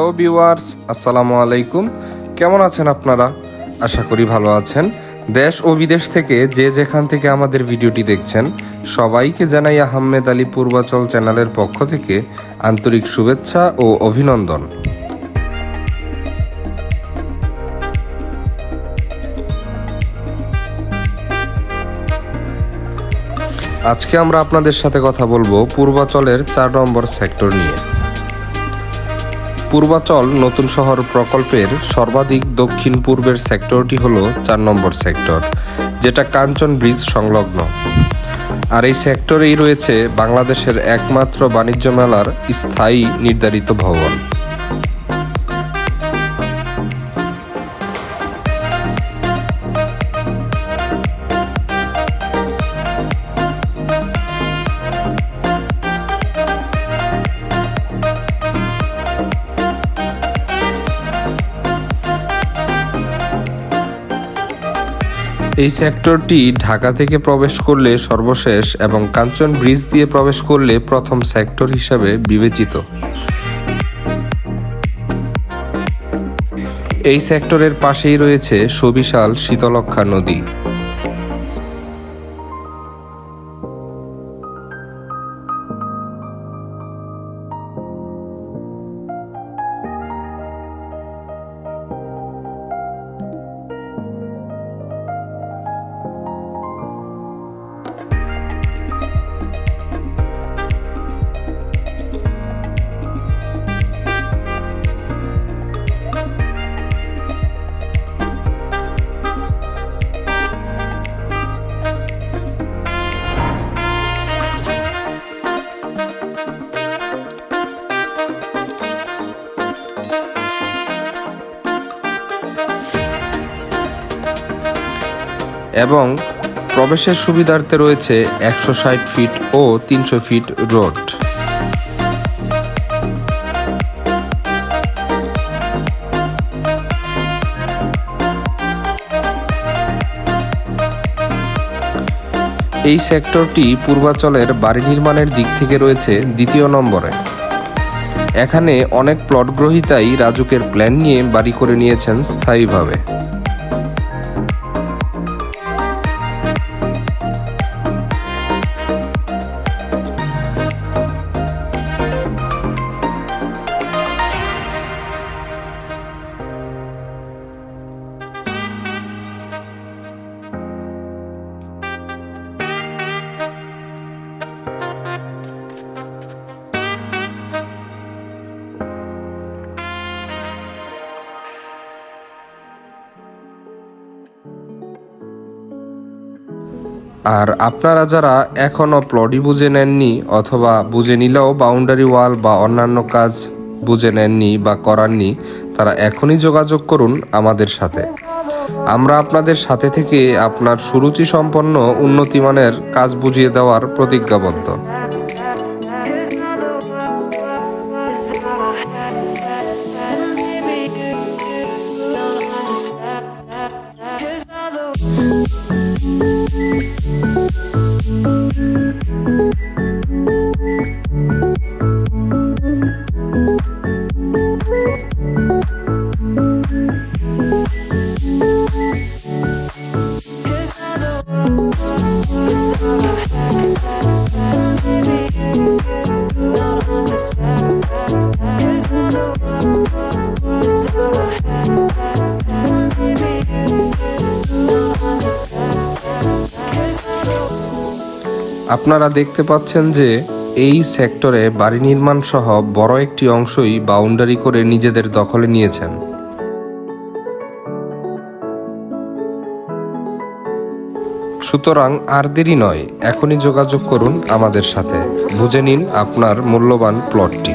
Hello viewers, আসসালামু আলাইকুম। কেমন আছেন আপনারা? আশা করি ভালো আছেন। দেশ ও বিদেশ থেকে যে যেখান থেকে আমাদের ভিডিওটি দেখছেন, সবাইকে জানাই আহমেদ আলী পূর্বাচল চ্যানেলের পক্ষ থেকে আন্তরিক শুভেচ্ছা ও অভিনন্দন। আজকে আমরা আপনাদের সাথে কথা বলব পূর্বাচলের চার নম্বর সেক্টর নিয়ে। পূর্বাচল নতুন শহর প্রকল্পের সর্বাধিক দক্ষিণ পূর্বের সেক্টরটি হল চার নম্বর সেক্টর, যেটা কাঞ্চন ব্রিজ সংলগ্ন। আর এই সেক্টরেই রয়েছে বাংলাদেশের একমাত্র বাণিজ্য মেলার স্থায়ী নির্ধারিত ভবন। এই সেক্টরটি ঢাকা থেকে প্রবেশ করলে সর্বশেষ এবং কাঞ্চন ব্রিজ দিয়ে প্রবেশ করলে প্রথম সেক্টর হিসাবে বিবেচিত। এই সেক্টরের পাশেই রয়েছে সুবিশাল শীতলক্ষা নদী। এবং প্রবেশের সুবিধার্থে রয়েছে একশো ষাট ফিট ও তিনশো ফিট রোড। এই সেক্টরটি পূর্বাচলের বাড়ি নির্মাণের দিক থেকে রয়েছে দ্বিতীয় নম্বরে। এখানে অনেক প্লট গ্রহীতাই রাজুকের প্ল্যান নিয়ে বাড়ি করে নিয়েছেন স্থায়ীভাবে। আর আপনারা যারা এখনও প্লটই বুঝে নেননি অথবা বুঝে নিলেও বাউন্ডারি ওয়াল বা অন্যান্য কাজ বুঝে নেননি বা করাননি, তারা এখনই যোগাযোগ করুন আমাদের সাথে। আমরা আপনাদের সাথে থেকে আপনার সুরুচি সম্পন্ন উন্নতিমানের কাজ বুঝিয়ে দেওয়ার প্রতিজ্ঞাবদ্ধ। Música আপনারা দেখতে পাচ্ছেন যে এই সেক্টরে বাড়ি নির্মাণ সহ বড় একটি অংশই বাউন্ডারি করে নিজেদের দখলে নিয়েছেন। সুতরাং আর দেরি নয়, এখনই যোগাযোগ করুন আমাদের সাথে। বুঝে নিন আপনার মূল্যবান প্লটটি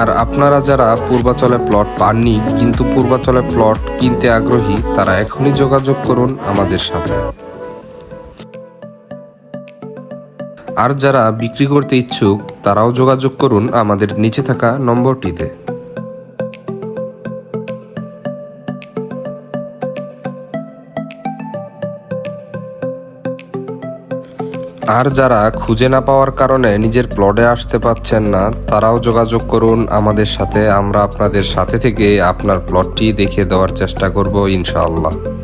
আর আপনারা যারা পূর্বাচলে প্লট পাননি, কিন্তু পূর্বাচলে প্লট কিনতে আগ্রহী, তারা এখনই যোগাযোগ করুন আমাদের সাথে। আর যারা বিক্রি করতে ইচ্ছুক, তারাও যোগাযোগ করুন আমাদের নিচে থাকা নম্বরটিতে। আর যারা খুঁজে না পাওয়ার কারণে নিজের প্লটে আসতে পাচ্ছেন না, তারাও যোগাযোগ করুন আমাদের সাথে। আমরা আপনাদের সাথে থেকে আপনার প্লটটি দেখিয়ে দেওয়ার চেষ্টা করব ইনশাআল্লাহ।